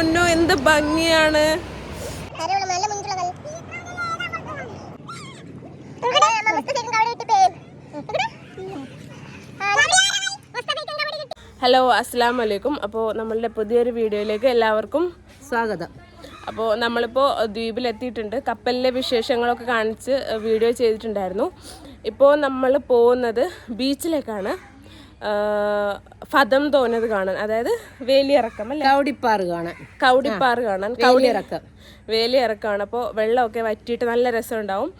പൊന്നോ എന്ത് ഭംഗിയാണ്. ഹലോ അസ്സാം വലൈക്കും അപ്പോൾ നമ്മളുടെ പുതിയൊരു വീഡിയോയിലേക്ക് എല്ലാവർക്കും സ്വാഗതം. അപ്പോൾ നമ്മളിപ്പോൾ ദ്വീപിലെത്തിയിട്ടുണ്ട്. കപ്പലിലെ വിശേഷങ്ങളൊക്കെ കാണിച്ച് വീഡിയോ ചെയ്തിട്ടുണ്ടായിരുന്നു. ഇപ്പോൾ നമ്മൾ പോകുന്നത് ബീച്ചിലേക്കാണ്. ഫതം തോന്നത് കാണാൻ. അതായത് വേലിയിറക്കം അല്ലെ? കൗടിപ്പാറ് കാണാൻ. കൗടിപ്പാറ് കാണാൻ. കൗടി വേലിയിറക്കം. വേലിയിറക്കമാണ് അപ്പോൾ വെള്ളമൊക്കെ വറ്റിയിട്ട് നല്ല രസമുണ്ടാവും.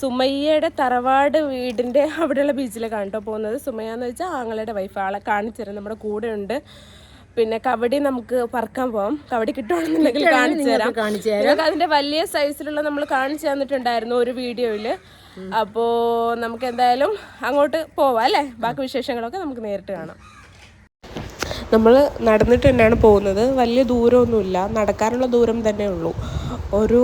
സുമയ്യയുടെ തറവാട് വീടിന്റെ അവിടെയുള്ള ബീച്ചിലേക്കാണ് കേട്ടോ പോകുന്നത്. സുമയ്യ എന്ന് വെച്ചാൽ ആങ്ങളുടെ വൈഫ് ആളെ കാണിച്ചു തരാം നമ്മുടെ കൂടെ ഉണ്ട്. പിന്നെ കബഡി നമുക്ക് പറക്കാൻ പോവാം. കബഡി കിട്ടുവാണെന്നുണ്ടെങ്കിൽ കാണിച്ചു തരാം അതിന്റെ വലിയ സൈസിലുള്ള നമ്മൾ കാണിച്ചു തന്നിട്ടുണ്ടായിരുന്നു ഒരു വീഡിയോയിൽ അപ്പോൾ നമുക്ക് എന്തായാലും അങ്ങോട്ട് പോവാം അല്ലേ? ബാക്കി വിശേഷങ്ങളൊക്കെ നമുക്ക് നേരിട്ട് കാണാം. നമ്മൾ നടന്നിട്ട് തന്നെയാണ് പോകുന്നത്. വലിയ ദൂരമൊന്നുമില്ല. നടക്കാനുള്ള ദൂരം തന്നെ ഉള്ളൂ. ഒരു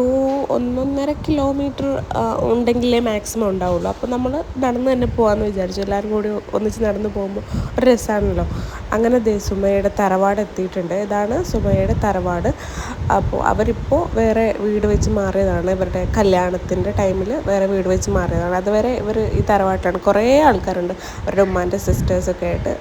ഒന്നൊന്നര കിലോമീറ്റർ ഉണ്ടെങ്കിലേ മാക്സിമം ഉണ്ടാവുള്ളൂ. അപ്പോൾ നമ്മൾ നടന്ന് തന്നെ പോകാമെന്ന് വിചാരിച്ചു. എല്ലാവരും കൂടി ഒന്നിച്ച് നടന്ന് പോകുമ്പോൾ ഒരു രസമാണല്ലോ അങ്ങനെ ദേ സുമയുടെ തറവാട് എത്തിയിട്ടുണ്ട്. ഇതാണ് സുമയുടെ തറവാട്. അപ്പോൾ അവരിപ്പോൾ വേറെ വീട് വെച്ച് മാറിയതാണ്. ഇവരുടെ കല്യാണത്തിന്റെ ടൈമിൽ വേറെ വീട് വെച്ച് മാറിയതാണ്. അതുവരെ ഇവർ ഈ തറവാട്ടാണ് കുറേ ആൾക്കാരുണ്ട്. അവരുടെ ഉമ്മാന്റെ സിസ്റ്റേഴ്സൊക്കെ ആയിട്ട്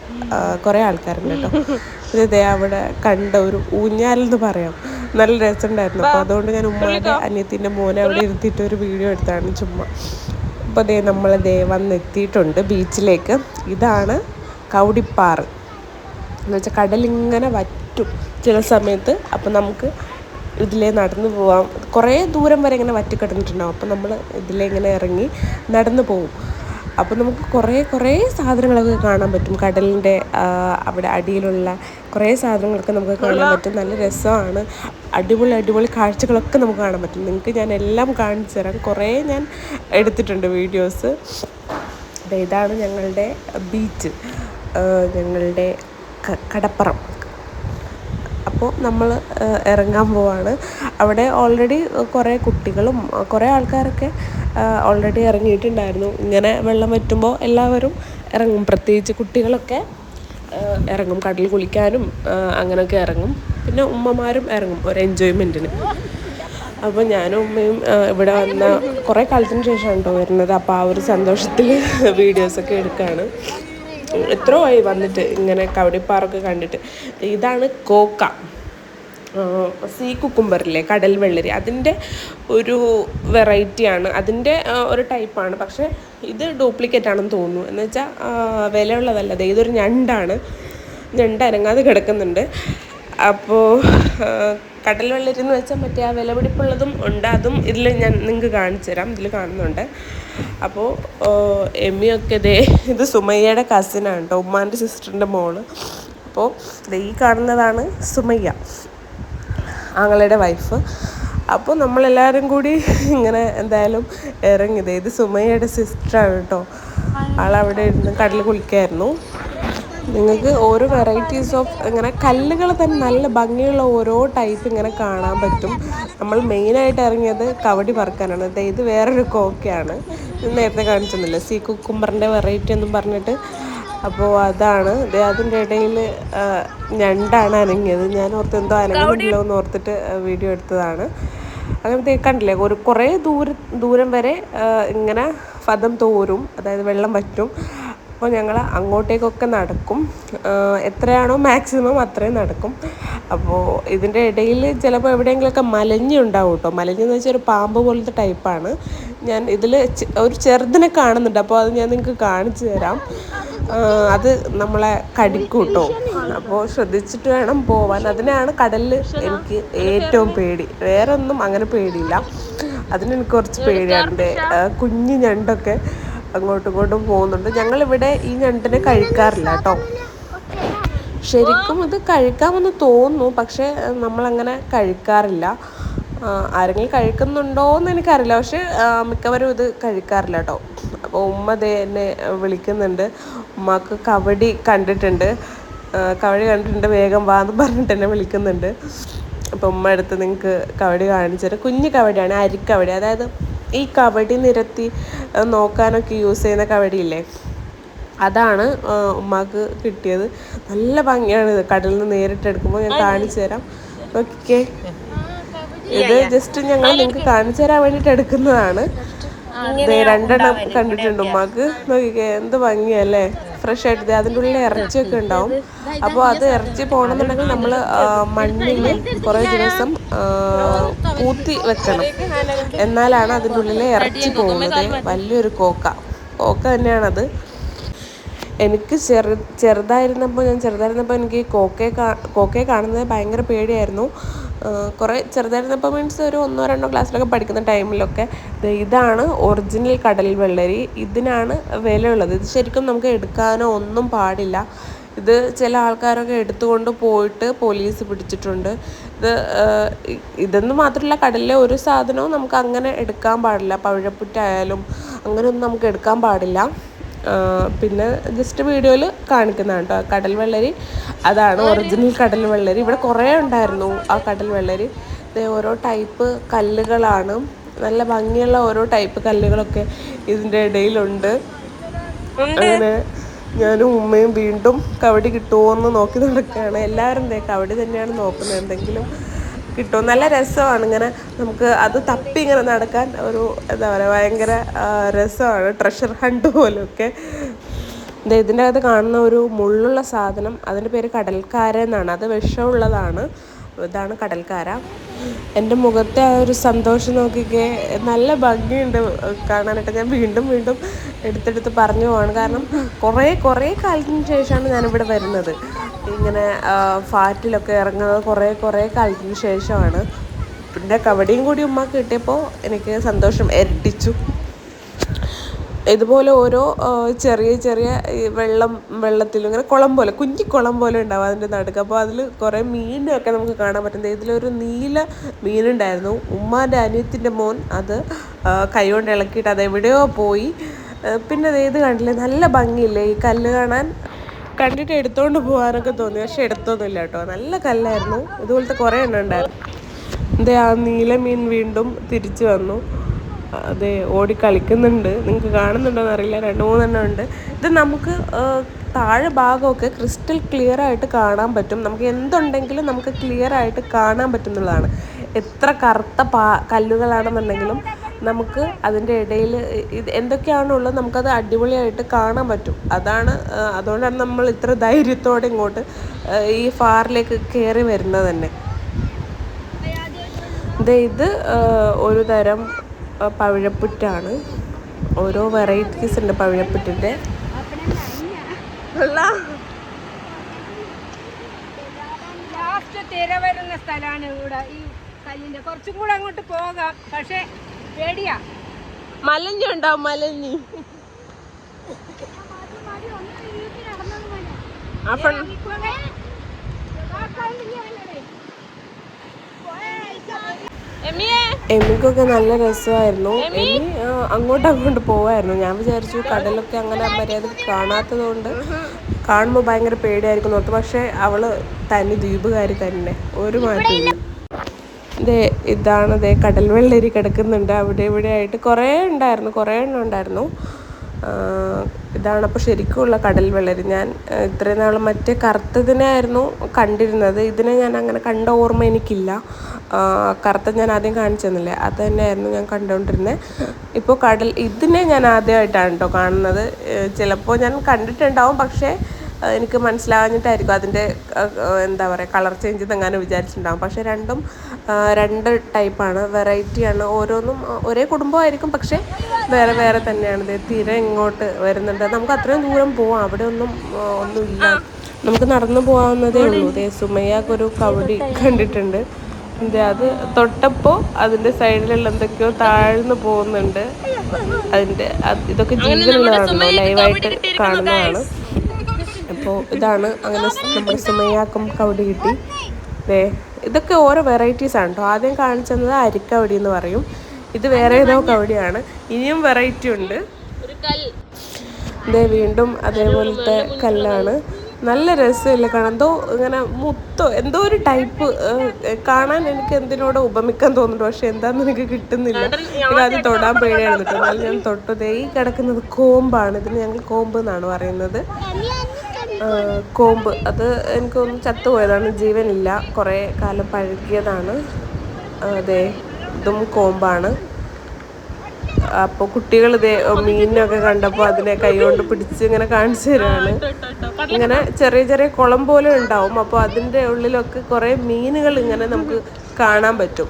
കുറേ ആൾക്കാരുണ്ട് കേട്ടോ. ഇത് അവിടെ കണ്ട ഒരു ഊഞ്ഞാലെന്ന് പറയാം. നല്ല രസമുണ്ടായിരുന്നു. അപ്പോൾ അതുകൊണ്ട് ഞാൻ ഉമ്മാന്റെ അനിയത്തിന്റെ മോനെ അവിടെ ഇരുത്തിയിട്ട് ഒരു വീഡിയോ എടുത്താണ് ചുമ്മാ. അപ്പോൾ ദേ നമ്മൾ ദേ വന്നെത്തിയിട്ടുണ്ട് ബീച്ചിലേക്ക്. ഇതാണ് കൗടിപ്പാറ്. എന്ന് വെച്ചാൽ കടലിങ്ങനെ വറ്റും ചില സമയത്ത്. അപ്പം നമുക്ക് ഇതിലേ നടന്നു പോവാം. കുറേ ദൂരം വരെ ഇങ്ങനെ വറ്റിക്കിടന്നിട്ടുണ്ടാവും. അപ്പം നമ്മൾ ഇതിലേ ഇങ്ങനെ ഇറങ്ങി നടന്നു പോകും അപ്പോൾ നമുക്ക് കുറേ കുറേ സാധനങ്ങളൊക്കെ കാണാൻ പറ്റും. കടലിന്റെ അവിടെ അടിയിലുള്ള കുറേ സാധനങ്ങളൊക്കെ നമുക്ക് കാണാൻ പറ്റും. നല്ല രസമാണ്. അടിപൊളി അടിപൊളി കാഴ്ചകളൊക്കെ നമുക്ക് കാണാൻ പറ്റും. നിങ്ങൾക്ക് ഞാൻ എല്ലാം കാണിച്ചു തരാം. കുറേ ഞാൻ എടുത്തിട്ടുണ്ട് വീഡിയോസ്. ഇതാണ് ഞങ്ങളുടെ ബീച്ച്. ഞങ്ങളുടെ കടപ്പുറം. അപ്പോൾ നമ്മൾ ഇറങ്ങാൻ പോവാണ്. അവിടെ ഓൾറെഡി കുറേ കുട്ടികളും കുറേ ആൾക്കാരൊക്കെ ഓൾറെഡി ഇറങ്ങിയിട്ടുണ്ടായിരുന്നു. ഇങ്ങനെ വെള്ളം വറ്റുമ്പോൾ എല്ലാവരും ഇറങ്ങും. പ്രത്യേകിച്ച് കുട്ടികളൊക്കെ ഇറങ്ങും. കടലിൽ കുളിക്കാനും അങ്ങനെയൊക്കെ ഇറങ്ങും. പിന്നെ ഉമ്മമാരും ഇറങ്ങും ഒരു എൻജോയ്മെന്റിന് അപ്പോൾ ഞാനും ഉമ്മയും ഇവിടെ വന്ന കുറേ കാലത്തിന് ശേഷമാണ് കേട്ടോ വരുന്നത്. അപ്പോൾ ആ ഒരു സന്തോഷത്തിൽ വീഡിയോസൊക്കെ എടുക്കുകയാണ് എത്രയോ ആയി വന്നിട്ട് ഇങ്ങനെ കവടിപ്പാറൊക്കെ കണ്ടിട്ട്. ഇതാണ് കോക്ക. സീ കുക്കുംബറില്ലേ കടൽ വെള്ളരി. അതിന്റെ ഒരു വെറൈറ്റിയാണ് അതിന്റെ ഒരു ടൈപ്പാണ് പക്ഷേ ഇത് ഡ്യൂപ്ലിക്കേറ്റ് ആണെന്ന് തോന്നുന്നു. എന്ന് വെച്ചാൽ വിലയുള്ളതല്ല. അതെ ഇതൊരു ഞണ്ടാണ്. ഞണ്ട് അനങ്ങാതെ കിടക്കുന്നുണ്ട്. അപ്പോൾ കടൽ വെള്ളരി എന്ന് വെച്ചാൽ മറ്റേ ആ വിലപിടിപ്പുള്ളതും ഉണ്ട്. അതും ഇതിൽ ഞാൻ നിങ്ങൾക്ക് കാണിച്ചു തരാം. ഇതിൽ കാണുന്നുണ്ട്. അപ്പോൾ എമ്മിയൊക്കെ ദേ ഇത് സുമയ്യയുടെ കസിനാണ് കേട്ടോ ഉമ്മാന്റെ സിസ്റ്ററിന്റെ മോൾ. അപ്പോൾ ഈ കാണുന്നതാണ് സുമയ്യ. ആങ്ങളുടെ വൈഫ്. അപ്പോൾ നമ്മളെല്ലാവരും കൂടി ഇങ്ങനെ എന്തായാലും ഇറങ്ങിയത് ഇത് സുമയ്യയുടെ സിസ്റ്ററാണ് കേട്ടോ ആളവിടെ ഇരുന്ന് കടൽ കുളിക്കായിരുന്നു. നിങ്ങൾക്ക് ഓരോ വെറൈറ്റീസ് ഓഫ് ഇങ്ങനെ കല്ലുകൾ തന്നെ നല്ല ഭംഗിയുള്ള ഓരോ ടൈപ്പ് ഇങ്ങനെ കാണാൻ പറ്റും. നമ്മൾ മെയിനായിട്ട് ഇറങ്ങിയത് കവടി പറക്കാനാണ് അതായത് വേറൊരു കോക്കയാണ്. നേരത്തെ കാണിച്ചൊന്നുമില്ല. സീ കുക്കുംബറിന്റെ വെറൈറ്റി എന്നും പറഞ്ഞിട്ട് അപ്പോൾ അതാണ്. അതിന്റെ ഇടയിൽ ഞണ്ടാണ് അനങ്ങിയത്. ഞാൻ ഓർത്ത് എന്തോ അനങ്ങുന്നില്ലോ എന്ന് ഓർത്തിട്ട് വീഡിയോ എടുത്തതാണ്. അങ്ങനത്തെ കണ്ടില്ലേ ഒരു കുറേ ദൂര ദൂരം വരെ ഇങ്ങനെ പദം തോരും അതായത് വെള്ളം പറ്റും അപ്പോൾ ഞങ്ങൾ അങ്ങോട്ടേക്കൊക്കെ നടക്കും. എത്രയാണോ മാക്സിമം അത്രയും നടക്കും. അപ്പോൾ ഇതിന്റെ ഇടയിൽ ചിലപ്പോൾ എവിടെയെങ്കിലുമൊക്കെ മലഞ്ഞുണ്ടാവും കേട്ടോ. മലഞ്ഞെന്ന് വെച്ചാൽ ഒരു പാമ്പ് പോലത്തെ ടൈപ്പാണ്. ഞാൻ ഇതിൽ ഒരു ചെറുതിനെ കാണുന്നുണ്ട്. അപ്പോൾ അത് ഞാൻ നിങ്ങൾക്ക് കാണിച്ചു തരാം. അത് നമ്മളെ കടിക്കും കേട്ടോ അപ്പോൾ ശ്രദ്ധിച്ചിട്ട് വേണം പോവാൻ. അതിനാണ് കടലിൽ എനിക്ക് ഏറ്റവും പേടി. വേറെ ഒന്നും അങ്ങനെ പേടിയില്ല. അതിനെനിക്ക് കുറച്ച് പേടിയാണ് കുഞ്ഞു ഞണ്ടൊക്കെ അങ്ങോട്ടും ഇങ്ങോട്ടും പോകുന്നുണ്ട്. ഞങ്ങളിവിടെ ഈ ഞണ്ടിനെ കഴിക്കാറില്ല കേട്ടോ. ശരിക്കും ഇത് കഴിക്കാമെന്ന് തോന്നുന്നു. പക്ഷേ നമ്മളങ്ങനെ കഴിക്കാറില്ല. ആരെങ്കിലും കഴിക്കുന്നുണ്ടോ എന്ന് എനിക്കറിയില്ല. പക്ഷേ മിക്കവരും ഇത് കഴിക്കാറില്ല കേട്ടോ. അപ്പോൾ ഉമ്മ ദേ എന്നെ വിളിക്കുന്നുണ്ട്. ഉമ്മക്ക് കബഡി കണ്ടിട്ടുണ്ട്. കബഡി കണ്ടിട്ടുണ്ട് വേഗം വാന്ന് പറഞ്ഞിട്ട് എന്നെ വിളിക്കുന്നുണ്ട്. അപ്പോൾ ഉമ്മ അടുത്ത് നിങ്ങൾക്ക് കബഡി കാണിച്ചിട്ട് കുഞ്ഞു കബഡിയാണ് അരിക്കബഡി അതായത് ഈ കബഡി നിരത്തി നോക്കാനൊക്കെ യൂസ് ചെയ്യുന്ന കബഡിയില്ലേ അതാണ് ഉമ്മക്ക് കിട്ടിയത്. നല്ല ഭംഗിയാണ് ഇത്. കടലിൽ നിന്ന് നേരിട്ട് എടുക്കുമ്പോൾ ഞാൻ കാണിച്ചു തരാം. ഓക്കെ ഇത് ജസ്റ്റ് ഞങ്ങൾ നിങ്ങൾക്ക് കാണിച്ചു തരാൻ വേണ്ടിയിട്ട് എടുക്കുന്നതാണ്. രണ്ടെണ്ണം കണ്ടിട്ടുണ്ട് ഉമ്മാക്ക്. നോക്കിക്കേ എന്ത് ഭംഗിയല്ലേ? ഫ്രഷ് ആയിട്ട് അതിന്റെ ഉള്ളിൽ ഇറച്ചിയൊക്കെ ഉണ്ടാവും. അപ്പോൾ അത് ഇറച്ചി പോകണമെന്നുണ്ടെങ്കിൽ നമ്മൾ മണ്ണിൽ കുറേ ദിവസം കൂത്തി വെക്കണം. എന്നാലാണ് അതിന്റെ ഉള്ളിൽ ഇറച്ചി പോകുന്നത്. വലിയൊരു കോക്ക. കോക്ക തന്നെയാണത്. എനിക്ക് ചെറു ചെറുതായിരുന്നപ്പോൾ ഞാൻ ചെറുതായിരുന്നപ്പോൾ എനിക്ക് കോക്കയെ കാ കോക്കയെ കാണുന്നത് ഭയങ്കര പേടിയായിരുന്നു. കുറേ ചെറുതായിരുന്നപ്പോൾ മീൻസ് ഒരു ഒന്നോ രണ്ടോ ക്ലാസ്സിലൊക്കെ പഠിക്കുന്ന ടൈമിലൊക്കെ ഇതാണ് ഒറിജിനൽ കടൽ വെള്ളരി. ഇതിനാണ് വിലയുള്ളത്. ഇത് ശരിക്കും നമുക്ക് എടുക്കാനോ ഒന്നും പാടില്ല. ഇത് ചില ആൾക്കാരൊക്കെ എടുത്തുകൊണ്ട് പോയിട്ട് പോലീസ് പിടിച്ചിട്ടുണ്ട്. ഇത് ഇതെന്ന് മാത്രമല്ല കടലിലെ ഒരു സാധനവും നമുക്ക് അങ്ങനെ എടുക്കാൻ പാടില്ല. പവിഴപ്പുറ്റായാലും അങ്ങനെയൊന്നും നമുക്ക് എടുക്കാൻ പാടില്ല. പിന്നെ ജസ്റ്റ് വീഡിയോയിൽ കാണിക്കുന്നതാണ് കേട്ടോ കടൽ വെള്ളരി. അതാണ് ഒറിജിനൽ കടൽ വെള്ളരി. ഇവിടെ കുറേ ഉണ്ടായിരുന്നു ആ കടൽ വെള്ളരി. ഓരോ ടൈപ്പ് കല്ലുകളാണ്. നല്ല ഭംഗിയുള്ള ഓരോ ടൈപ്പ് കല്ലുകളൊക്കെ ഇതിന്റെ ഇടയിലുണ്ട്. അങ്ങനെ ഞാനും ഉമ്മയും വീണ്ടും കവടി കിട്ടുമോ എന്ന് നോക്കി നടക്കുകയാണ് എല്ലാവരും കവടി തന്നെയാണ് നോക്കുന്നത്. എന്തെങ്കിലും കിട്ടുമോ നല്ല രസമാണ് ഇങ്ങനെ നമുക്ക് അത് തപ്പി ഇങ്ങനെ നടക്കാൻ ഒരു എന്താ പറയുക ഭയങ്കര രസമാണ്. ട്രഷർ ഹണ്ട് പോലെയൊക്കെ ഇതിന്റെ അകത്ത് കാണുന്ന ഒരു മുള്ളുള്ള സാധനം അതിന്റെ പേര് കടൽക്കാര എന്നാണ് അത് വിഷമുള്ളതാണ്. ഇതാണ് കടൽക്കാര. എന്റെ മുഖത്തെ ആ ഒരു സന്തോഷം നോക്കിക്കേ നല്ല ഭംഗിയുണ്ട് കാണാനായിട്ട്. ഞാൻ വീണ്ടും വീണ്ടും എടുത്തെടുത്ത് പറഞ്ഞു പോവാണ്. കാരണം കുറേ കുറേ കാലത്തിന് ശേഷമാണ് ഞാനിവിടെ വരുന്നത്. ഇങ്ങനെ ഫാറ്റിലൊക്കെ ഇറങ്ങുന്നത് കുറേ കുറേ കാലത്തിന് ശേഷമാണ്. പിന്നെ കബഡിയും കൂടി ഉമ്മ കിട്ടിയപ്പോൾ എനിക്ക് സന്തോഷം ഇരട്ടിച്ചു ഇതുപോലെ ഓരോ ചെറിയ ചെറിയ വെള്ളം വെള്ളത്തിൽ ഇങ്ങനെ കുളം പോലെ കുഞ്ഞി കുളം പോലെ ഉണ്ടാവും അതിന്റെ നടുക്ക്. അപ്പോൾ അതിൽ കുറേ മീനൊക്കെ നമുക്ക് കാണാൻ പറ്റും. ദേ ഇതിലൊരു നീല മീനുണ്ടായിരുന്നു. ഉമ്മാന്റെ അനിയത്തിന്റെ മോൻ അത് കൈകൊണ്ട് ഇളക്കിയിട്ട് അത് എവിടെയോ പോയി. പിന്നെ ഇത് കണ്ടില്ലേ? നല്ല ഭംഗിയില്ലേ? ഈ കല്ല് കാണാൻ കണ്ടിട്ട് എടുത്തുകൊണ്ട് പോകാനൊക്കെ തോന്നി. പക്ഷെ എടുത്തൊന്നുമില്ല കേട്ടോ. നല്ല കല്ലായിരുന്നു. ഇതുപോലത്തെ കുറേ എണ്ണം ഉണ്ടായിരുന്നു. എന്താ ആ നീല മീൻ വീണ്ടും തിരിച്ചു വന്നു. അതെ ഓടി കളിക്കുന്നുണ്ട്. നിങ്ങൾക്ക് കാണുന്നുണ്ടോന്ന് അറിയില്ല. രണ്ട് മൂന്നെണ്ണം ഉണ്ട്. ഇത് നമുക്ക് താഴെ ഭാഗമൊക്കെ ക്രിസ്റ്റൽ ക്ലിയർ ആയിട്ട് കാണാൻ പറ്റും. നമുക്ക് എന്തുണ്ടെങ്കിലും നമുക്ക് ക്ലിയർ ആയിട്ട് കാണാൻ പറ്റുന്നതാണ് എത്ര കറുത്ത പാ കല്ലുകളാണെന്നുണ്ടെങ്കിലും നമുക്ക് അതിന്റെ ഇടയിൽ ഇത് എന്തൊക്കെയാണോ ഉള്ളത് നമുക്കത് അടിപൊളിയായിട്ട് കാണാൻ പറ്റും. അതാണ് അതുകൊണ്ടാണ് നമ്മൾ ഇത്ര ധൈര്യത്തോടെ ഇങ്ങോട്ട് ഈ ഫാറിലേക്ക് കയറി വരുന്നത് തന്നെ. ഇത് ഒരു തരം പവിഴപ്പുറ്റാണ്. ഓരോ വെറൈറ്റീസ് ഉണ്ട് പവിഴപ്പുറ്റിന്റെ. തിര വരുന്ന സ്ഥലമാണ് ഇവിടെ ഈ കല്ലിന്റെ കുറച്ചും കൂടെ അങ്ങോട്ട് പോകാം. പക്ഷെ പേടിയാ. മലഞ്ഞുണ്ടാവും മലഞ്ഞി. അപ്പം എമ്മിക്കൊക്കെ നല്ല രസമായിരുന്നു. എമ്മി അങ്ങോട്ടും അങ്ങോട്ട് പോവായിരുന്നു. ഞാൻ വിചാരിച്ചു കടലൊക്കെ അങ്ങനെ മര്യാദ കാണാത്തത് കൊണ്ട് കാണുമ്പോൾ ഭയങ്കര പേടിയായിരിക്കും നോക്കും പക്ഷേ അവൾ തനി ദ്വീപുകാരി തന്നെ. ഒരു മാറ്റമില്ല ഇതേ ഇതാണ് ദേ കടൽ വെള്ളരി കിടക്കുന്നുണ്ട്. അവിടെ ഇവിടെ ആയിട്ട് കുറേ ഉണ്ടായിരുന്നു. കുറേ എണ്ണം ഉണ്ടായിരുന്നു. ഇതാണ് അപ്പോൾ ശരിക്കുമുള്ള കടൽ വെള്ളരി. ഞാൻ ഇത്രയും നാൾ മറ്റേ കറുത്തതിനായിരുന്നു കണ്ടിരുന്നത്. ഇതിനെ ഞാൻ അങ്ങനെ കണ്ട ഓർമ്മ എനിക്കില്ല. കറുത്ത ഞാൻ ആദ്യം കാണിച്ചു തന്നില്ലേ? അത് തന്നെയായിരുന്നു ഞാൻ കണ്ടുകൊണ്ടിരുന്നത് ഇപ്പോൾ കടൽ ഇതിനെ ഞാൻ ആദ്യമായിട്ടാണ് കേട്ടോ കാണുന്നത്. ചിലപ്പോൾ ഞാൻ കണ്ടിട്ടുണ്ടാവും പക്ഷേ എനിക്ക് മനസ്സിലാകാഞ്ഞിട്ടായിരിക്കും അതിന്റെ എന്താ പറയുക കളർ ചേഞ്ച് എന്നെങ്ങാനും വിചാരിച്ചിട്ടുണ്ടാകും പക്ഷേ രണ്ടും രണ്ട് ടൈപ്പാണ്. വെറൈറ്റിയാണ് ഓരോന്നും ഒരേ കുടുംബമായിരിക്കും പക്ഷേ വേറെ വേറെ തന്നെയാണ്. തീരെ തിര ഇങ്ങോട്ട് വരുന്നുണ്ട്. നമുക്ക് അത്രയും ദൂരം പോവാം. അവിടെ ഒന്നും ഒന്നുമില്ല. നമുക്ക് നടന്നു പോകാവുന്നതേ ഉള്ളൂ. ദേ സുമയ്യാക്കൊരു കവടി കണ്ടിട്ടുണ്ട്. അത് തൊട്ടപ്പോൾ അതിന്റെ സൈഡിലുള്ള എന്തൊക്കെയോ താഴ്ന്നു പോകുന്നുണ്ട്. അതിന്റെ അത് ഇതൊക്കെ ജീവിതമുള്ളതാണല്ലോ ലൈവായിട്ട് കാണുന്നതാണ്. അപ്പോൾ ഇതാണ് അങ്ങനെ നമ്മുടെ സുമയ്യാക്കും കവടി കിട്ടി. ദേ ഇതൊക്കെ ഓരോ വെറൈറ്റീസ് ആണ് കേട്ടോ ആദ്യം കാണിച്ചത് അരിക്കവടി എന്ന് പറയും. ഇത് വേറെ ഏതോ കവടിയാണ്. ഇനിയും വെറൈറ്റി ഉണ്ട്. ദേ വീണ്ടും അതേപോലത്തെ കല്ലാണ്. നല്ല രസമില്ല കാണാൻ. എന്തോ ഇങ്ങനെ മുത്തോ എന്തോ ഒരു ടൈപ്പ് കാണാൻ എനിക്ക് എന്തിനോട് ഉപമിക്കാൻ തോന്നുന്നു പക്ഷെ എന്താന്ന് എനിക്ക് കിട്ടുന്നില്ല. അത് തൊടാൻ പേടിയാണ് കേട്ടോ. എന്നാലും ഞാൻ തൊട്ടത് ഈ കിടക്കുന്നത് കോമ്പാണ്. ഇതിന് ഞങ്ങൾ കോമ്പ് എന്നാണ് പറയുന്നത്. കോമ്പ്. അത് എനിക്കൊന്ന് ചത്തുപോയതാണ്. ജീവനില്ല. കുറേ കാലം പഴകിയതാണ്. അതെ ഇതും കോമ്പാണ്. അപ്പോൾ കുട്ടികൾ ഇതേ മീനിനൊക്കെ കണ്ടപ്പോൾ അതിനെ കൈകൊണ്ട് പിടിച്ച് ഇങ്ങനെ കാണിച്ചു തരാണ്. ഇങ്ങനെ ചെറിയ ചെറിയ കുളം പോലെ ഉണ്ടാവും. അപ്പോൾ അതിന്റെ ഉള്ളിലൊക്കെ കുറേ മീനുകൾ ഇങ്ങനെ നമുക്ക് കാണാൻ പറ്റും.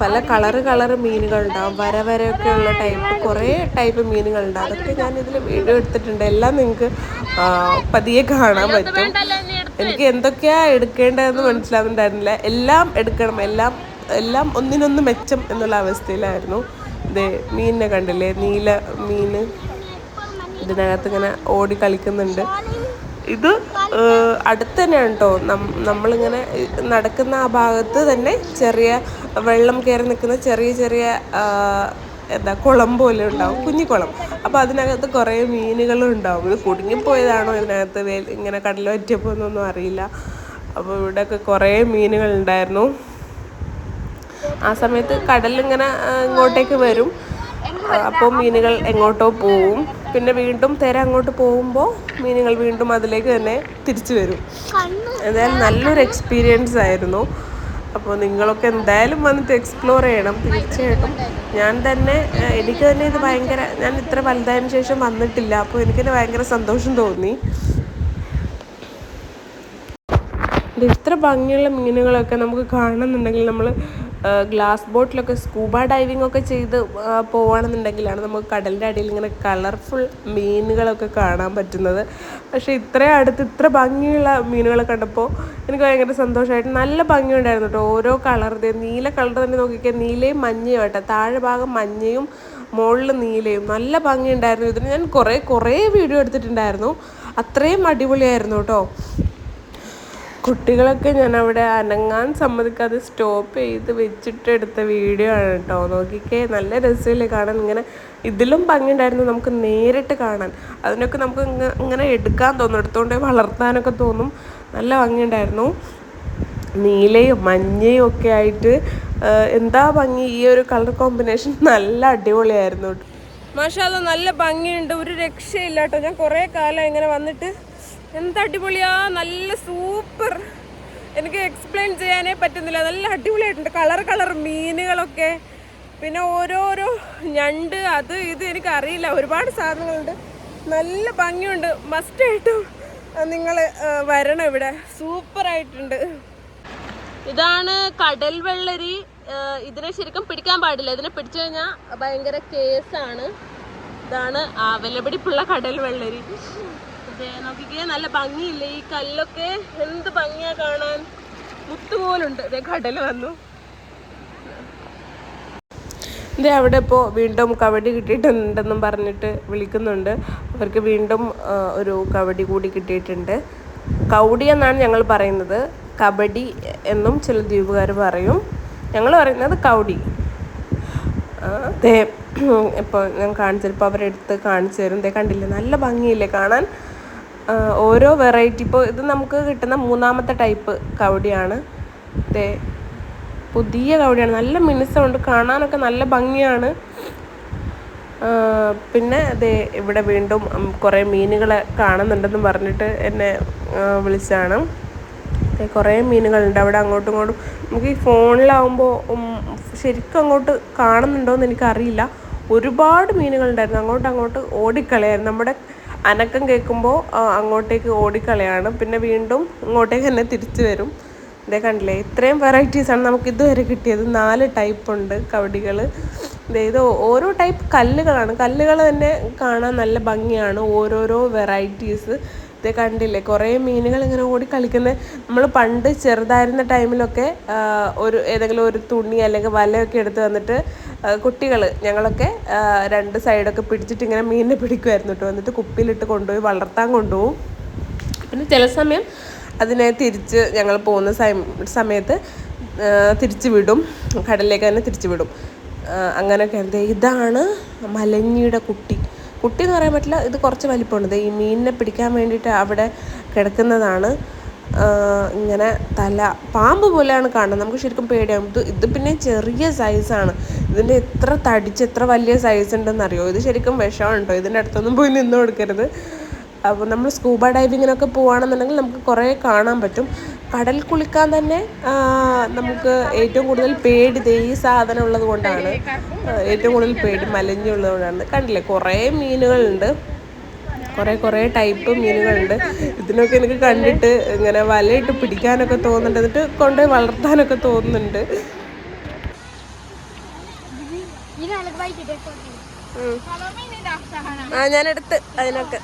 പല കളറ് കളറ് മീനുകൾ ഉണ്ടാവും വര വരയൊക്കെ ഉള്ള ടൈപ്പ് കുറേ ടൈപ്പ് മീനുകൾ ഉണ്ടാവും അതൊക്കെ ഞാൻ ഇതിൽ വീഡിയോ എടുത്തിട്ടുണ്ട്. എല്ലാം നിങ്ങൾക്ക് പതിയെ കാണാൻ പറ്റും. എനിക്ക് എന്തൊക്കെയാ എടുക്കേണ്ടതെന്ന് മനസ്സിലാവുന്നുണ്ടായിരുന്നില്ല. എല്ലാം എടുക്കണം. എല്ലാം എല്ലാം ഒന്നിനൊന്ന് മെച്ചം എന്നുള്ള അവസ്ഥയിലായിരുന്നു. ഇതേ മീനിനെ കണ്ടില്ലേ? നീല മീന്. ഇതിനകത്ത് ഇങ്ങനെ ഓടി കളിക്കുന്നുണ്ട്. ഇത് അടുത്തന്നെ അടുത്ത് തന്നെയാണ് കേട്ടോ നമ്മളിങ്ങനെ നടക്കുന്ന ആ ഭാഗത്ത് തന്നെ ചെറിയ വെള്ളം കയറി നിൽക്കുന്ന ചെറിയ ചെറിയ എന്താ കുളം പോലെ ഉണ്ടാവും കുഞ്ഞു കുളം അപ്പോൾ അതിനകത്ത് കുറേ മീനുകളും ഉണ്ടാവും. ഇത് കുടുങ്ങിപ്പോയതാണോ ഇതിനകത്ത്? വേ- ഇങ്ങനെ കടൽ പറ്റിയപ്പോൾ എന്നൊന്നും അറിയില്ല. അപ്പോൾ ഇവിടെയൊക്കെ കുറേ മീനുകൾ ഉണ്ടായിരുന്നു. ആ സമയത്ത് കടലിങ്ങനെ ഇങ്ങോട്ടേക്ക് വരും. അപ്പോൾ മീനുകൾ എങ്ങോട്ടോ പോവും. പിന്നെ വീണ്ടും തിര അങ്ങോട്ട് പോകുമ്പോൾ മീനുകൾ വീണ്ടും അതിലേക്ക് തന്നെ തിരിച്ചു വരും. എന്തായാലും നല്ലൊരു എക്സ്പീരിയൻസ് ആയിരുന്നു. അപ്പോൾ നിങ്ങളൊക്കെ എന്തായാലും വന്നിട്ട് എക്സ്പ്ലോർ ചെയ്യണം. തീർച്ചയായിട്ടും. ഞാൻ തന്നെ എനിക്ക് തന്നെ ഇത് ഭയങ്കര ഞാൻ ഇത്ര വലുതായതിനു ശേഷം വന്നിട്ടില്ല. അപ്പോൾ എനിക്ക് തന്നെ ഭയങ്കര സന്തോഷം തോന്നി. ഇത് ഇത്ര ഭംഗിയുള്ള മീനുകളൊക്കെ നമുക്ക് കാണുന്നുണ്ടെങ്കിൽ നമ്മൾ ഗ്ലാസ് ബോട്ടിലൊക്കെ സ്കൂബ ഡൈവിംഗ് ഒക്കെ ചെയ്ത് പോവുകയാണെന്നുണ്ടെങ്കിലാണ് നമുക്ക് കടലിന്റെ അടിയിൽ ഇങ്ങനെ കളർഫുൾ മീനുകളൊക്കെ കാണാൻ പറ്റുന്നത്. പക്ഷേ ഇത്രയും അടുത്ത് ഇത്ര ഭംഗിയുള്ള മീനുകളെ കണ്ടപ്പോൾ എനിക്ക് ഭയങ്കര സന്തോഷമായിട്ട് നല്ല ഭംഗിയുണ്ടായിരുന്നു കേട്ടോ. ഓരോ കളർ നീല കളർ തന്നെ നോക്കിക്കാൻ നീലയും മഞ്ഞയും ആട്ടെ. താഴെ ഭാഗം മഞ്ഞയും മുകളിൽ നീലയും. നല്ല ഭംഗിയുണ്ടായിരുന്നു. ഇതിന് ഞാൻ കുറേ കുറേ വീഡിയോ എടുത്തിട്ടുണ്ടായിരുന്നു. അത്രയും അടിപൊളിയായിരുന്നു കേട്ടോ. കുട്ടികളൊക്കെ ഞാൻ അവിടെ അനങ്ങാൻ സമ്മതിക്കാതെ സ്റ്റോപ്പ് ചെയ്ത് വെച്ചിട്ട് എടുത്ത വീഡിയോ ആണ് കേട്ടോ. നോക്കിക്കേ നല്ല രസമില്ലേ കാണാൻ? ഇങ്ങനെ ഇതിലും ഭംഗിയുണ്ടായിരുന്നു നമുക്ക് നേരിട്ട് കാണാൻ. അതിനൊക്കെ നമുക്ക് ഇങ്ങനെ എടുക്കാൻ തോന്നും. എടുത്തുകൊണ്ട് വളർത്താനൊക്കെ തോന്നും. നല്ല ഭംഗിയുണ്ടായിരുന്നു. നീലയും മഞ്ഞയും ഒക്കെ ആയിട്ട് എന്താ ഭംഗി? ഈ ഒരു കളർ കോമ്പിനേഷൻ നല്ല അടിപൊളിയായിരുന്നു മാഷാ നല്ല ഭംഗിയുണ്ട്. ഒരു രക്ഷയില്ല കേട്ടോ. ഞാൻ കുറേ കാലം ഇങ്ങനെ വന്നിട്ട് എന്താ അടിപൊളിയാ? നല്ല സൂപ്പർ. എനിക്ക് എക്സ്പ്ലെയിൻ ചെയ്യാനേ പറ്റുന്നില്ല. നല്ല അടിപൊളിയായിട്ടുണ്ട്. കളർ കളർ മീനുകളൊക്കെ. പിന്നെ ഓരോരോ ഞണ്ട് അത് ഇത് എനിക്ക് അറിയില്ല. ഒരുപാട് സാധനങ്ങളുണ്ട്. നല്ല ഭംഗിയുണ്ട്. മസ്റ്റായിട്ടും നിങ്ങൾ വരണം ഇവിടെ. സൂപ്പറായിട്ടുണ്ട് ഇതാണ് കടൽ വെള്ളരി. ഇതിനെ ശരിക്കും പിടിക്കാൻ പാടില്ല. ഇതിനെ പിടിച്ചു കഴിഞ്ഞാൽ ഭയങ്കര കേസാണ് ഇതാണ് ആവലപിടിപ്പുള്ള കടൽ വെള്ളരി. ഇതേ നോക്കിക്കേ നല്ല ഭംഗിയില്ലേ? ഈ കല്ലൊക്കെ എന്ത് ഭംഗിയാ കാണാൻ. മുത്തുപോലുണ്ട്. ഇതേ കടൽ വന്നു. ഇതേ അവിടെ ഇപ്പോൾ വീണ്ടും കബഡി കിട്ടിയിട്ടുണ്ടെന്നും പറഞ്ഞിട്ട് വിളിക്കുന്നുണ്ട്. അവർക്ക് വീണ്ടും ഒരു കബഡി കൂടി കിട്ടിയിട്ടുണ്ട്. കൗഡി എന്നാണ് ഞങ്ങൾ പറയുന്നത്. കബഡി എന്നും ചില ദ്വീപുകാർ പറയും. ഞങ്ങൾ പറയുന്നത് കൗടി. ദേ ഇപ്പോൾ ഞാൻ കാണിച്ചപ്പോൾ അവരെടുത്ത് കാണിച്ചു തരും. ദേ കണ്ടില്ലേ? നല്ല ഭംഗിയില്ലേ കാണാൻ? ഓരോ വെറൈറ്റി ഇപ്പോൾ ഇത് നമുക്ക് കിട്ടുന്ന മൂന്നാമത്തെ ടൈപ്പ് കവടിയാണ്. ദേ പുതിയ കവടിയാണ്. നല്ല മിനുസമുണ്ട്. കാണാനൊക്കെ നല്ല ഭംഗിയാണ്. പിന്നെ ദേ ഇവിടെ വീണ്ടും കുറേ മീനുകളെ കാണുന്നുണ്ടെന്ന് പറഞ്ഞിട്ട് എന്നെ വിളിച്ചാണ്. കുറേ മീനുകളുണ്ട്. അവിടെ അങ്ങോട്ടും ഇങ്ങോട്ടും. നമുക്ക് ഈ ഫോണിലാവുമ്പോൾ ശരിക്കും അങ്ങോട്ട് കാണുന്നുണ്ടോയെന്ന് എനിക്കറിയില്ല. ഒരുപാട് മീനുകളുണ്ടായിരുന്നു. അങ്ങോട്ടും അങ്ങോട്ട് ഓടിക്കളയായിരുന്നു. നമ്മുടെ അനക്കം കേൾക്കുമ്പോൾ അങ്ങോട്ടേക്ക് ഓടിക്കളയാണ്. പിന്നെ വീണ്ടും ഇങ്ങോട്ടേക്ക് തന്നെ തിരിച്ചു വരും. ഇതേ കണ്ടില്ലേ ഇത്രയും വെറൈറ്റീസാണ് നമുക്ക് ഇതുവരെ കിട്ടിയത്. നാല് ടൈപ്പ് ഉണ്ട് കവടികൾ ഇത് ഓരോ ടൈപ്പ് കല്ലുകളാണ്. കല്ലുകൾ തന്നെ കാണാൻ നല്ല ഭംഗിയാണ്. ഓരോരോ വെറൈറ്റീസ് ഇത് കണ്ടില്ലേ? കുറേ മീനുകൾ ഇങ്ങനെ ഓടി കളിക്കുന്നത് നമ്മൾ പണ്ട് ചെറുതായിരുന്ന ടൈമിലൊക്കെ ഒരു ഏതെങ്കിലും ഒരു തുണി അല്ലെങ്കിൽ വലയൊക്കെ എടുത്ത് വന്നിട്ട് കുട്ടികൾ ഞങ്ങളൊക്കെ രണ്ട് സൈഡൊക്കെ പിടിച്ചിട്ട് ഇങ്ങനെ മീനിനെ പിടിക്കുമായിരുന്നു കേട്ടോ. എന്നിട്ട് കുപ്പിയിലിട്ട് കൊണ്ടുപോയി വളർത്താൻ കൊണ്ടുപോകും പിന്നെ ചില സമയം അതിനെ തിരിച്ച് ഞങ്ങൾ പോകുന്ന സമ- സമയത്ത് തിരിച്ചു വിടും. കടലിലേക്ക് തന്നെ തിരിച്ചു വിടും. അങ്ങനെയൊക്കെ എന്ത് ഇതാണ് മലഞ്ഞിയുടെ കുട്ടി. കുട്ടി എന്ന് പറയാൻ പറ്റില്ല ഇത് കുറച്ച് വലിപ്പമുണ്ട്. ഈ മീനിനെ പിടിക്കാൻ വേണ്ടിയിട്ട് അവിടെ കിടക്കുന്നതാണ്. ഇങ്ങനെ തല പാമ്പ് പോലെയാണ് കാണുന്നത്. നമുക്ക് ശരിക്കും പേടിയാകും ഇത് ഇത് പിന്നെ ചെറിയ സൈസാണ് ഇതിന്റെ എത്ര തടിച്ച് എത്ര വലിയ സൈസ് ഉണ്ടെന്ന് അറിയോ ഇത് ശരിക്കും വിഷമാണ് കേട്ടോ ഇതിന്റെ അടുത്തൊന്നും പോയി നിന്ന് കൊടുക്കരുത്. അപ്പോൾ നമ്മൾ സ്കൂബ ഡൈവിങ്ങിനൊക്കെ പോവുകയാണെന്നുണ്ടെങ്കിൽ നമുക്ക് കുറേ കാണാൻ പറ്റും കടൽ കുളിക്കാൻ തന്നെ നമുക്ക് ഏറ്റവും കൂടുതൽ പേടി ഈ സാധനം ഉള്ളത് കൊണ്ടാണ് ഏറ്റവും കൂടുതൽ പേടി മലിഞ്ഞുള്ളത് കൊണ്ടാണ് കണ്ടില്ലേ കുറേ മീനുകളുണ്ട് കുറേ കുറേ ടൈപ്പ് മീനുകളുണ്ട് ഇതിനൊക്കെ എനിക്ക് കണ്ടിട്ട് ഇങ്ങനെ വലയിട്ട് പിടിക്കാനൊക്കെ തോന്നുന്നുണ്ട് എന്നിട്ട് കൊണ്ടുപോയി വളർത്താനൊക്കെ തോന്നുന്നുണ്ട്. ആ ഞാനെടുത്ത് അതിനൊക്കെ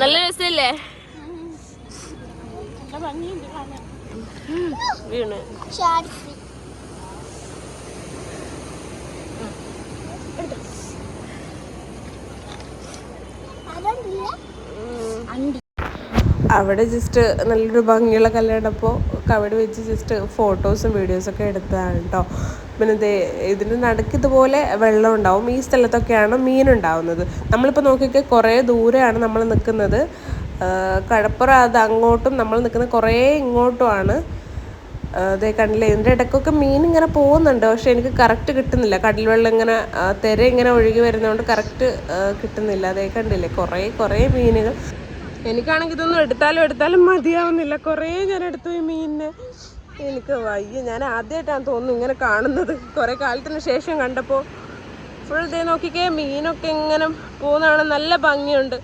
നല്ല രസല്ലേ? വീണ്. അവിടെ ജസ്റ്റ് നല്ലൊരു ഭംഗിയുള്ള കല്യാണപ്പോൾ കവടി വെച്ച് ജസ്റ്റ് ഫോട്ടോസും വീഡിയോസൊക്കെ എടുത്തതാണ് കേട്ടോ പിന്നെ ദേ ഇതിന്റെ നടുക്ക് ഇതുപോലെ വെള്ളം ഉണ്ടാവും. ഈ സ്ഥലത്തൊക്കെയാണ് മീൻ മീനുണ്ടാവുന്നത് നമ്മളിപ്പോൾ നോക്കിയൊക്കെ കുറേ ദൂരെയാണ് നമ്മൾ നിൽക്കുന്നത്. കടപ്പുറ അത് അങ്ങോട്ടും നമ്മൾ നിൽക്കുന്നത് കുറേ ഇങ്ങോട്ടുമാണ്. അതേ കണ്ടില്ലേ ഇതിന്റെ ഇടയ്ക്കൊക്കെ മീൻ ഇങ്ങനെ പോകുന്നുണ്ട്. പക്ഷെ എനിക്ക് കറക്റ്റ് കിട്ടുന്നില്ല. കടൽ വെള്ളം ഇങ്ങനെ തിര ഇങ്ങനെ ഒഴുകി വരുന്നതുകൊണ്ട് കറക്റ്റ് കിട്ടുന്നില്ല. അതേ കണ്ടില്ലേ കുറേ കുറേ മീനുകൾ. എനിക്കാണെങ്കിൽ ഇതൊന്നും എടുത്താലും എടുത്താലും മതിയാവുന്നില്ല. കുറേ ഞാൻ എടുത്തു ഈ മീനിനെ. എനിക്ക് വയ്യ. ഞാൻ ആദ്യമായിട്ടാണ് തോന്നുന്നു ഇങ്ങനെ കാണുന്നത്. കുറേ കാലത്തിന് ശേഷം കണ്ടപ്പോൾ ഫുൾ ദേ നോക്കിക്കേ മീനൊക്കെ ഇങ്ങനെ പോകുന്നതാണ് നല്ല ഭംഗിയുണ്ട്.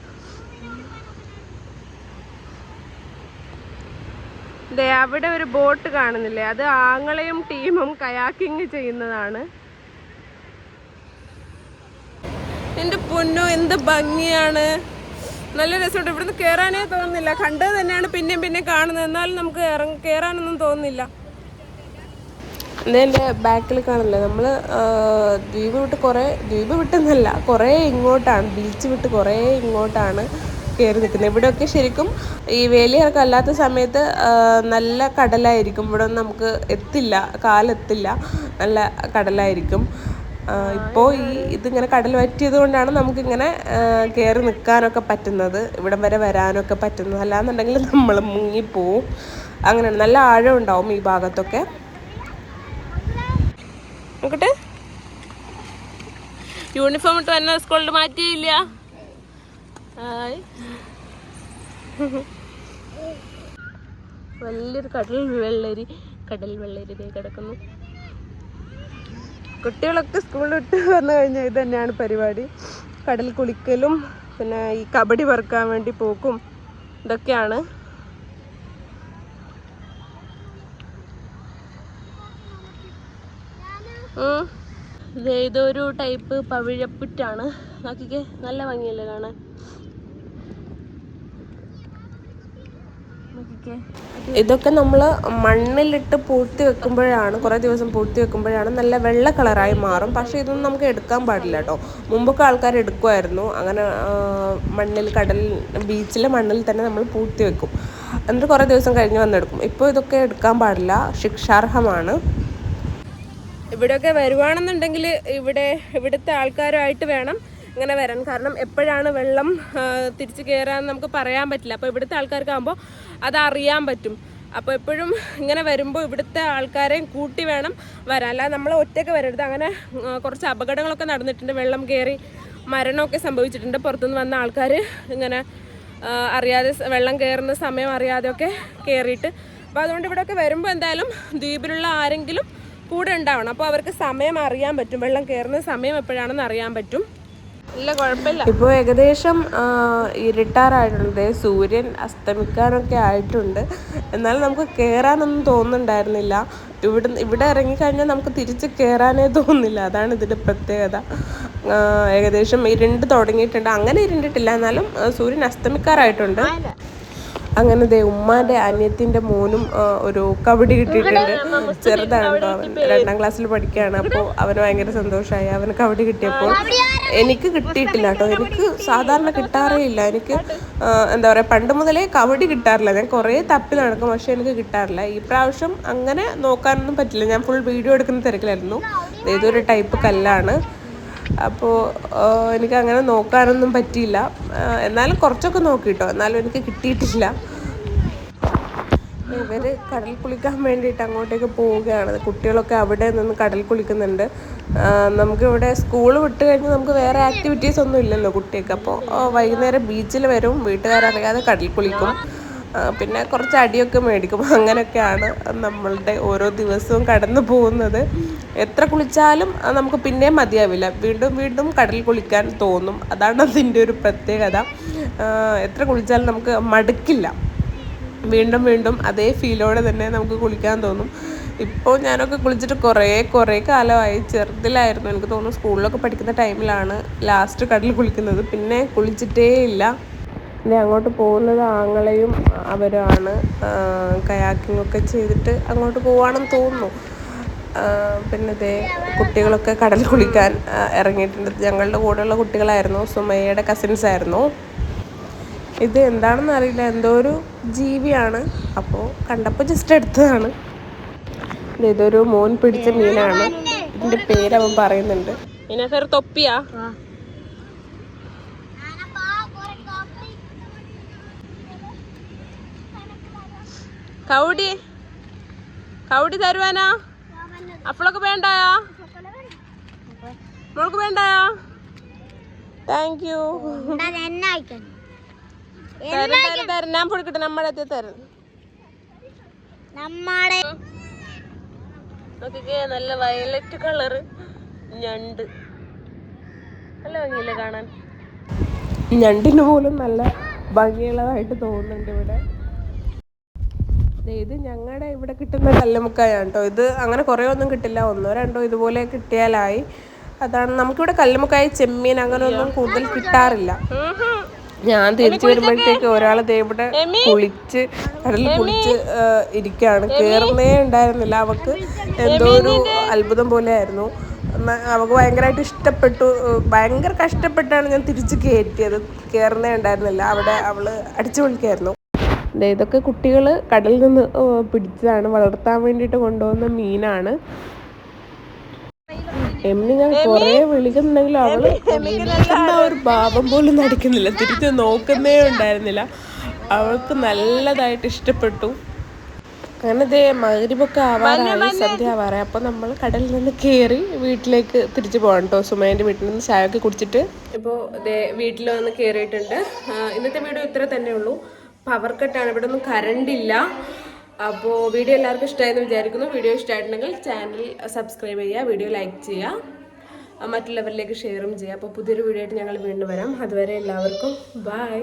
ദേ അവിടെ ഒരു ബോട്ട് കാണുന്നില്ലേ? അത് ആങ്ങളെയും ടീമും കയാക്കിങ് ചെയ്യുന്നതാണ്. എന്റെ പൊന്നു എന്ത് ഭംഗിയാണ്. നല്ല രസമുണ്ട്. ഇവിടുന്ന് കയറാനേ തോന്നുന്നില്ല. കണ്ടത് തന്നെയാണ് പിന്നെയും പിന്നെ കാണുന്നത്. എന്നാലും നമുക്ക് കയറാനൊന്നും തോന്നുന്നില്ല. എന്റെ ബാക്കിൽ കാണില്ലേ നമ്മൾ ദ്വീപ് വിട്ട് കുറേ ദ്വീപ് വിട്ടെന്നല്ല കുറേ ഇങ്ങോട്ടാണ്. ബീച്ച് വിട്ട് കുറേ ഇങ്ങോട്ടാണ് കയറി നിൽക്കുന്നത്. ഇവിടെയൊക്കെ ശരിക്കും ഈ വേലിയിറക്കം അല്ലാത്ത സമയത്ത് നല്ല കടലായിരിക്കും. ഇവിടെ നമുക്ക് എത്തില്ല കാലെത്തില്ല. നല്ല കടലായിരിക്കും. ഇപ്പോൾ ഈ ഇതിങ്ങനെ കടൽ വറ്റിയത് കൊണ്ടാണ് നമുക്കിങ്ങനെ കയറി നിൽക്കാനൊക്കെ പറ്റുന്നത് ഇവിടം വരെ വരാനൊക്കെ പറ്റുന്നത്. അല്ലാന്നുണ്ടെങ്കിൽ നമ്മൾ മുങ്ങിപ്പോവും. അങ്ങനെയാണ്. നല്ല ആഴം ഉണ്ടാവും ഈ ഭാഗത്തൊക്കെ. നോക്കട്ടെ. യൂണിഫോം ഇട്ട് തന്നെ സ്കൂളിൽ മാറ്റിയില്ല. വലിയൊരു കടൽ വെള്ളരി കടൽ വെള്ളരി ഇതേ കിടക്കുന്നു. കുട്ടികളൊക്കെ സ്കൂളിൽ വിട്ട് വന്നു കഴിഞ്ഞാൽ ഇത് തന്നെയാണ് പരിപാടി. കടൽ കുളിക്കലും പിന്നെ ഈ കബഡി പറക്കാൻ വേണ്ടി പോക്കും ഇതൊക്കെയാണ്. ഇതൊരു ടൈപ്പ് പവിഴപ്പുറ്റാണ്. നോക്കിക്കേ നല്ല ഭംഗിയല്ലേ കാണാൻ? ഇതൊക്കെ നമ്മൾ മണ്ണിലിട്ട് പൂഴ്ത്തി വെക്കുമ്പോഴാണ് കുറേ ദിവസം പൂഴ്ത്തി വെക്കുമ്പോഴാണ് നല്ല വെള്ള കളറായി മാറും. പക്ഷേ ഇതൊന്നും നമുക്ക് എടുക്കാൻ പാടില്ല കേട്ടോ. മുമ്പൊക്കെ ആൾക്കാർ എടുക്കുമായിരുന്നു അങ്ങനെ മണ്ണിൽ കടൽ ബീച്ചിലെ മണ്ണിൽ തന്നെ നമ്മൾ പൂഴ്ത്തി വെക്കും. എന്നിട്ട് കുറേ ദിവസം കഴിഞ്ഞ് വന്നെടുക്കും. ഇപ്പോൾ ഇതൊക്കെ എടുക്കാൻ പാടില്ല. ശിക്ഷാർഹമാണ്. ഇവിടെയൊക്കെ വരുവാണെന്നുണ്ടെങ്കിൽ ഇവിടെ ഇവിടുത്തെ ആൾക്കാരുമായിട്ട് വേണം ഇങ്ങനെ വരാൻ. കാരണം എപ്പോഴാണ് വെള്ളം തിരിച്ചു തിരിച്ച് കയറാൻ നമുക്ക് പറയാൻ പറ്റില്ല. അപ്പോൾ ഇവിടുത്തെ ആൾക്കാർക്കാകുമ്പോൾ അത് അറിയാൻ പറ്റും. അപ്പോൾ എപ്പോഴും ഇങ്ങനെ വരുമ്പോൾ ഇവിടുത്തെ ആൾക്കാരെയും കൂട്ടി വേണം വരാൻ. അല്ലാതെ നമ്മൾ ഒറ്റയ്ക്ക് വരരുത്. അങ്ങനെ കുറച്ച് അപകടങ്ങളൊക്കെ നടന്നിട്ടുണ്ട്. വെള്ളം കയറി മരണമൊക്കെ സംഭവിച്ചിട്ടുണ്ട്. പുറത്തുനിന്ന് വന്ന ആൾക്കാർ ഇങ്ങനെ അറിയാതെ വെള്ളം കയറുന്ന സമയം അറിയാതെയൊക്കെ കയറിയിട്ട് അപ്പോൾ അതുകൊണ്ട് ഇവിടെയൊക്കെ വരുമ്പോൾ എന്തായാലും ദ്വീപിലുള്ള ആരെങ്കിലും കൂടെ ഉണ്ടാവണം. അപ്പോൾ അവർക്ക് സമയം അറിയാൻ പറ്റും. വെള്ളം കയറുന്ന സമയം എപ്പോഴാണെന്ന് അറിയാൻ പറ്റും. ഇപ്പോൾ ഏകദേശം ഇരുട്ടാറായിട്ടുണ്ട്. സൂര്യൻ അസ്തമിക്കാനൊക്കെ ആയിട്ടുണ്ട്. എന്നാലും നമുക്ക് കയറാനൊന്നും തോന്നുന്നുണ്ടായിരുന്നില്ല. ഇവിടെ ഇവിടെ ഇറങ്ങിക്കഴിഞ്ഞാൽ നമുക്ക് തിരിച്ച് കയറാനേ തോന്നുന്നില്ല. അതാണ് ഇതിന്റെ പ്രത്യേകത. ഏകദേശം ഇരുണ്ട് തുടങ്ങിയിട്ടുണ്ട്. അങ്ങനെ ഇരുണ്ടിട്ടില്ല. എന്നാലും സൂര്യൻ അസ്തമിക്കാറായിട്ടുണ്ട്. അങ്ങനെ ദേ ഉമ്മാന്റെ അനിയത്തിന്റെ മോനും ഒരു കബഡി കിട്ടിയിട്ടുണ്ട്. ചെറുതാണ് കേട്ടോ അവൻ. രണ്ടാം ക്ലാസ്സിൽ പഠിക്കുകയാണ്. അപ്പോൾ അവന് ഭയങ്കര സന്തോഷമായി. അവന് കബഡി കിട്ടിയപ്പോൾ. എനിക്ക് കിട്ടിയിട്ടില്ല കേട്ടോ. എനിക്ക് സാധാരണ കിട്ടാറേ ഇല്ല. എനിക്ക് എന്താ പറയുക പണ്ട് മുതലേ കബഡി കിട്ടാറില്ല. ഞാൻ കുറേ തപ്പി നടക്കും പക്ഷേ എനിക്ക് കിട്ടാറില്ല. ഈ പ്രാവശ്യം അങ്ങനെ നോക്കാനൊന്നും പറ്റില്ല. ഞാൻ ഫുൾ വീഡിയോ എടുക്കുന്ന തിരക്കിലായിരുന്നു. ഏതൊരു ടൈപ്പ് കല്ലാണ്. അപ്പോൾ എനിക്ക് അങ്ങനെ നോക്കാനൊന്നും പറ്റിയില്ല. എന്നാലും കുറച്ചൊക്കെ നോക്കിയിട്ടോ എന്നാലും എനിക്ക് കിട്ടിയിട്ടില്ല. ഇവർ കടൽ കുളിക്കാൻ വേണ്ടിയിട്ട് അങ്ങോട്ടേക്ക് പോവുകയാണ്. കുട്ടികളൊക്കെ അവിടെ നിന്ന് കടൽ കുളിക്കുന്നുണ്ട്. നമുക്കിവിടെ സ്കൂൾ വിട്ട് കഴിഞ്ഞ് നമുക്ക് വേറെ ആക്ടിവിറ്റീസ് ഒന്നും ഇല്ലല്ലോ കുട്ടിയൊക്കെ അപ്പോൾ വൈകുന്നേരം ബീച്ചിൽ വരും. വീട്ടുകാരറിയാതെ കടൽ കുളിക്കും. പിന്നെ കുറച്ച് അടിയൊക്കെ മേടിക്കും. അങ്ങനെയൊക്കെയാണ് നമ്മളുടെ ഓരോ ദിവസവും കടന്നു പോകുന്നത്. എത്ര കുളിച്ചാലും നമുക്ക് പിന്നെയും മതിയാവില്ല. വീണ്ടും വീണ്ടും കടൽ കുളിക്കാൻ തോന്നും. അതാണ് അതിന്റെ ഒരു പ്രത്യേകത. എത്ര കുളിച്ചാലും നമുക്ക് മടുക്കില്ല. വീണ്ടും വീണ്ടും അതേ ഫീലോടെ തന്നെ നമുക്ക് കുളിക്കാൻ തോന്നും. ഇപ്പോൾ ഞാനൊക്കെ കുളിച്ചിട്ട് കുറേ കുറേ കാലമായി ചെറുതിലായിരുന്നു. എനിക്ക് തോന്നുന്നു സ്കൂളിലൊക്കെ പഠിക്കുന്ന ടൈമിലാണ് ലാസ്റ്റ് കടലിൽ കുളിക്കുന്നത്. പിന്നെ കുളിച്ചിട്ടേ ഇല്ല. പിന്നെ അങ്ങോട്ട് പോകുന്നത് ആങ്ങളെയും അവരാണ് കയാക്കിംഗ് ഒക്കെ ചെയ്തിട്ട് അങ്ങോട്ട് പോവാണെന്ന് തോന്നുന്നു. പിന്നെ ഇതേ കുട്ടികളൊക്കെ കടൽ കുളിക്കാൻ ഇറങ്ങിയിട്ടുണ്ട്. ഞങ്ങളുടെ കൂടെയുള്ള കുട്ടികളായിരുന്നു. സുമയ്യയുടെ കസിൻസ് ആയിരുന്നു. ഇത് എന്താണെന്ന് അറിയില്ല. എന്തോ ഒരു ജീവിയാണ്. അപ്പോൾ കണ്ടപ്പോൾ ജസ്റ്റ് എടുത്തതാണ്. ഇത് ഇതൊരു മോൻ പിടിച്ച മീനാണ്. ഇതിന്റെ പേര് അവൻ പറയുന്നുണ്ട്. തൊപ്പിയാ? കൗടി? കൗടി തരുവാനാ? അപ്പളൊക്കെ വേണ്ടായാ? മോൾക്ക് വേണ്ടായാ? താങ്ക് യു തരും തരും തരും. ഞാൻ പൊടിക്കട്ടെ നമ്മുടെ എത്തി തരും. നമ്മടെ നോക്കിക്കേ നല്ല വയലറ്റ് കളറ്. ഞണ്ട്. നല്ല ഭംഗിയില്ലേ കാണാൻ? ഞണ്ടിന് പോലും നല്ല ഭംഗിയുള്ളതായിട്ട് തോന്നുന്നുണ്ട് ഇവിടെ. ഇത് ഞങ്ങളുടെ ഇവിടെ കിട്ടുന്ന കല്ലുമുക്കായാണ് കേട്ടോ ഇത് അങ്ങനെ കുറേ ഒന്നും കിട്ടില്ല. ഒന്നോ രണ്ടോ ഇതുപോലെ കിട്ടിയാലായി. അതാണ് നമുക്കിവിടെ കല്ലുമുക്കായ ചെമ്മീൻ അങ്ങനെ ഒന്നും കൂടുതൽ കിട്ടാറില്ല. ഞാൻ തിരിച്ചു വരുമ്പോഴത്തേക്ക് ഒരാൾ ദേവിടെ കുളിച്ച് കടലിൽ കുളിച്ച് ഇരിക്കുകയാണ് കയറുന്നേ ഉണ്ടായിരുന്നില്ല. അവക്ക് എന്തോ ഒരു അത്ഭുതം പോലെ ആയിരുന്നു എന്നാ- അവക്ക് ഭയങ്കരമായിട്ട് ഇഷ്ടപ്പെട്ടു. ഭയങ്കര കഷ്ടപ്പെട്ടാണ് ഞാൻ തിരിച്ച് കയറ്റിയത് കയറുന്നേ ഉണ്ടായിരുന്നില്ല. അവിടെ അവൾ അടിച്ചു പൊളിക്കായിരുന്നു. ദേ ഇതൊക്കെ കുട്ടികൾ കടലിൽ നിന്ന് പിടിച്ചതാണ്. വളർത്താൻ വേണ്ടിയിട്ട് കൊണ്ടുപോകുന്ന മീനാണ്. എമ്മി ഞാൻ കൊറേ വിളിക്കുന്നുണ്ടെങ്കിൽ അവൾ ഒരു ഭാവം പോലും നടിക്കുന്നില്ല. തിരിച്ച് നോക്കുന്നേ ഉണ്ടായിരുന്നില്ല. അവൾക്ക് നല്ലതായിട്ട് ഇഷ്ടപ്പെട്ടു. അങ്ങനെ ദേ മകരിബൊക്കെ ആവാറായി. സദ്യ ആവാറായി. അപ്പോൾ നമ്മൾ കടലിൽ നിന്ന് കയറി വീട്ടിലേക്ക് തിരിച്ചു പോകണം കേട്ടോ സുമേന്റെ വീട്ടിൽ നിന്ന് ചായയൊക്കെ കുടിച്ചിട്ട്. ഇപ്പോൾ ദേ വീട്ടിൽ വന്ന് കയറിയിട്ടുണ്ട് ഇന്നത്തെ വീഡിയോ ഇത്ര തന്നെ ഉള്ളൂ പവർ കട്ടാണ് ഇവിടെ ഒന്നും കറണ്ട് ഇല്ല. അപ്പോൾ വീഡിയോ എല്ലാവർക്കും ഇഷ്ടമായെന്ന് വിചാരിക്കുന്നു. വീഡിയോ ഇഷ്ടമായിട്ടുണ്ടെങ്കിൽ ചാനൽ സബ്സ്ക്രൈബ് ചെയ്യുക വീഡിയോ ലൈക്ക് ചെയ്യുക മറ്റുള്ളവരിലേക്ക് ഷെയറും ചെയ്യുക. അപ്പോൾ പുതിയൊരു വീഡിയോ ആയിട്ട് ഞങ്ങൾ വീണ്ടും വരാം. അതുവരെ എല്ലാവർക്കും ബായ്